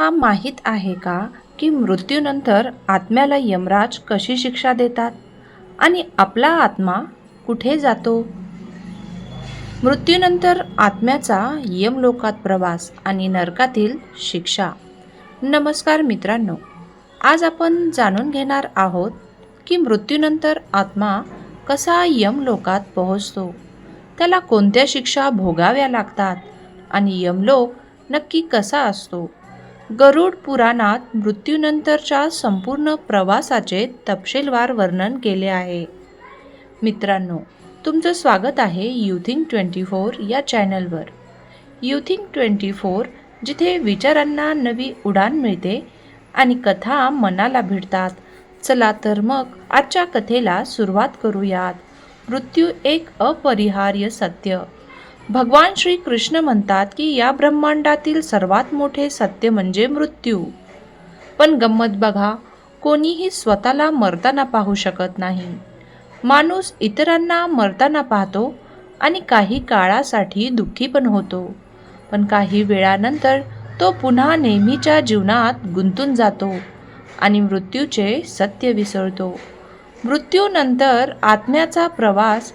हा माहीत आहे का की मृत्यूनंतर आत्म्याला यमराज कशी शिक्षा देतात? आणि आपला आत्मा कुठे जातो? मृत्यूनंतर आत्म्याचा यमलोकात प्रवास आणि नरकातील शिक्षा. नमस्कार मित्रांनो आज आपण जाणून घेणार आहोत की मृत्यूनंतर आत्मा कसा यमलोकात पोहोचतो? त्याला कोणत्या शिक्षा भोगाव्या लागतात? आणि यमलोक नक्की कसा असतो? गरुड पुराणात मृत्यूनंतरच्या संपूर्ण प्रवासाचे तपशीलवार वर्णन केले आहे. मित्रांनो तुमचं स्वागत आहे युथिंग ट्वेंटी फोर या चॅनलवर. युथिंग ट्वेंटी फोर जिथे विचारांना नवी उडान मिळते आणि कथा मनाला भिडतात. चला तर मग आजच्या कथेला सुरुवात करूयात. मृत्यू एक अपरिहार्य सत्य. भगवान श्री कृष्ण म्हणतात की या ब्रह्मांडातील सर्वात मोठे सत्य म्हणजे मृत्यू. पण गंमत बघा कोणीही स्वतःला मरताना पाहू शकत नाही. माणूस इतरांना मरताना पाहतो आणि काही काळासाठी दुःखी पण होतो. पण काही वेळानंतर तो पुन्हा नेहमीच्या जीवनात गुंतून जातो आणि मृत्यूचे सत्य विसरतो. मृत्यूनंतर आत्म्याचा प्रवास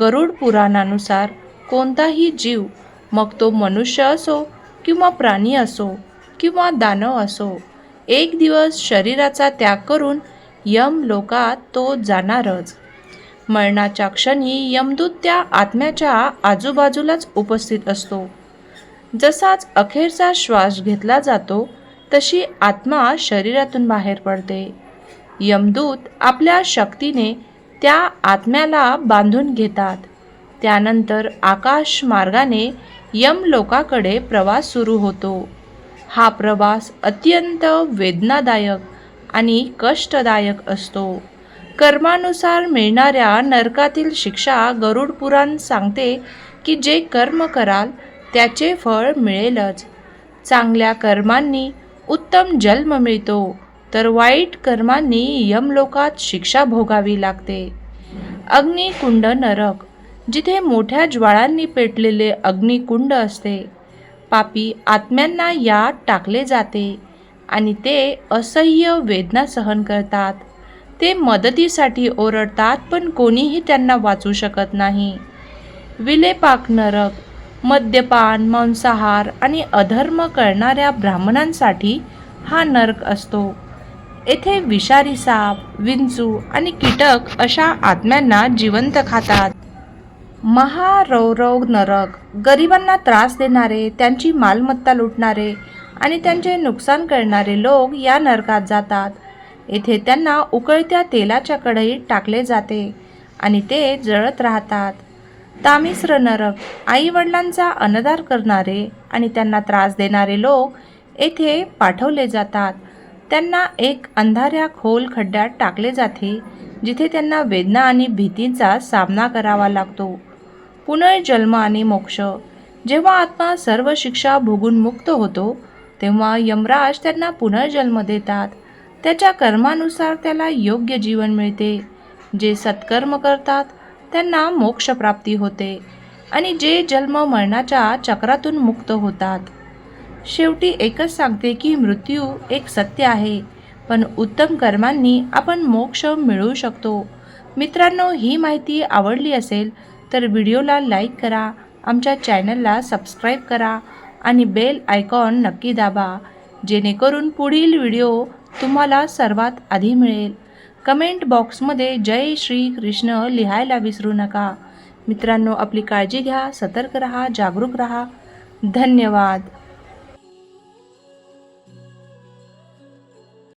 गरुड पुराणानुसार कोणताही जीव मग तो मनुष्य असो किंवा प्राणी असो किंवा दानव असो एक दिवस शरीराचा त्याग करून यम लोकात तो जाणारच. मरणाच्या क्षणी यमदूत त्या आत्म्याच्या आजूबाजूलाच उपस्थित असतो. जसाच अखेरचा श्वास घेतला जातो तशी आत्मा शरीरातून बाहेर पडते. यमदूत आपल्या शक्तीने त्या आत्म्याला बांधून घेतात. त्यानंतर आकाश मार्गाने यमलोकाकडे प्रवास सुरू होतो. हा प्रवास अत्यंत वेदनादायक आणि कष्टदायक असतो. कर्मानुसार मिळणाऱ्या नरकातील शिक्षा गरुड पुराण सांगते की जे कर्म कराल त्याचे फळ मिळेलच. चांगल्या कर्मांनी उत्तम जन्म मिळतो तर वाईट कर्मांनी यमलोकात शिक्षा भोगावी लागते. अग्निकुंड नरक जिथे मोठ्या ज्वाळांनी पेटलेले अग्निकुंड असते. पापी आत्म्यांना यात टाकले जाते आणि ते असह्य वेदना सहन करतात. ते मदतीसाठी ओरडतात पण कोणीही त्यांना वाचू शकत नाही. विलेपाक नरक मद्यपान मांसाहार आणि अधर्म करणाऱ्या ब्राह्मणांसाठी हा नरक असतो. येथे विषारी साप विंचू आणि कीटक अशा आत्म्यांना जिवंत खातात. महारौरव नरक. गरिबांना त्रास देणारे त्यांची मालमत्ता लुटणारे आणि त्यांचे नुकसान करणारे लोक या नरकात जातात. येथे त्यांना उकळत्या तेलाच्या कढईत टाकले जाते आणि ते जळत राहतात. तामिस्र नरक. आईवडिलांचा अनदार करणारे आणि त्यांना त्रास देणारे लोक येथे पाठवले जातात. त्यांना एक अंधाऱ्या खोल खड्ड्यात टाकले जाते जिथे त्यांना वेदना आणि भीतींचा सामना करावा लागतो. पुनर्जन्म आणि मोक्ष. जेव्हा आत्मा सर्व शिक्षा भोगून मुक्त होतो तेव्हा यमराज त्यांना पुनर्जन्म देतात. त्याच्या कर्मानुसार त्याला योग्य जीवन मिळते. जे सत्कर्म करतात त्यांना मोक्षप्राप्ती होते आणि जे जन्म मरणाच्या चक्रातून मुक्त होतात. शेवटी एकच सांगते की मृत्यू एक सत्य आहे पण उत्तम कर्मांनी आपण मोक्ष मिळवू शकतो. मित्रांनो ही माहिती आवडली असेल तर व्हिडिओला लाईक करा आमच्या चॅनलला सबस्क्राईब करा आणि बेल आयकॉन नक्की दाबा जेणेकरून पुढील व्हिडिओ तुम्हाला सर्वात आधी मिळेल. कमेंट बॉक्समध्ये जय श्री कृष्ण लिहायला विसरू नका. मित्रांनो आपली काळजी घ्या सतर्क रहा जागरूक रहा. धन्यवाद.